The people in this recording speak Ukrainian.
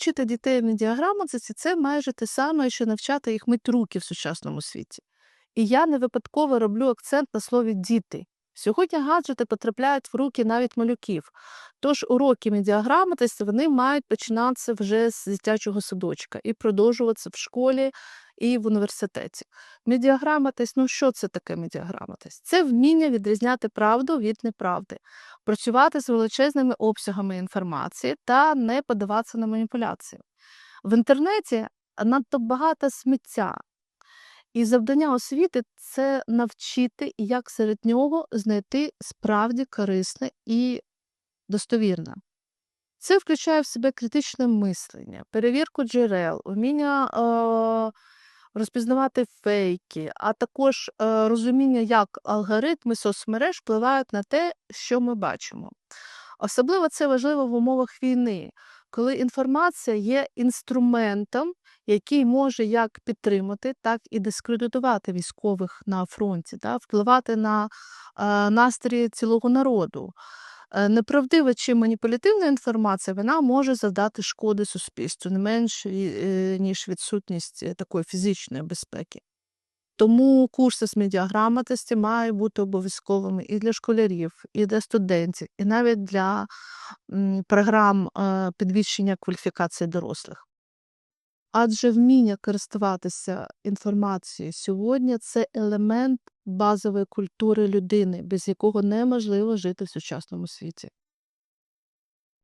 вчити дітей медіаграмотності це майже те саме, що навчати їх мить руки в сучасному світі. І я не випадково роблю акцент на слові діти. Сьогодні гаджети потрапляють в руки навіть малюків. Тож уроки медіаграмотності вони мають починатися вже з дитячого садочка і продовжуватися в школі і в університеті. Медіаграмотність, ну що це таке медіаграмотність? Це вміння відрізняти правду від неправди, працювати з величезними обсягами інформації та не подаватися на маніпуляції. В інтернеті надто багато сміття. І завдання освіти це навчити, як серед нього знайти справді корисне і достовірне. Це включає в себе критичне мислення, перевірку джерел, вміння е, розпізнавати фейки, а також е, розуміння, як алгоритми соцмереж впливають на те, що ми бачимо. Особливо це важливо в умовах війни, коли інформація є інструментом, який може як підтримати, так і дискредитувати військових на фронті, да, впливати на е, настрій цілого народу. Е, Неправдива чи маніпулятивна інформація вона може завдати шкоди суспільству не менш е, ніж відсутність е, такої фізичної безпеки. Тому курси з медіаграмотності мають бути обов'язковими і для школярів, і для студентів, і навіть для програм е, підвищення кваліфікації дорослих. Адже вміння користуватися інформацією сьогодні це елемент базової культури людини, без якого неможливо жити в сучасному світі.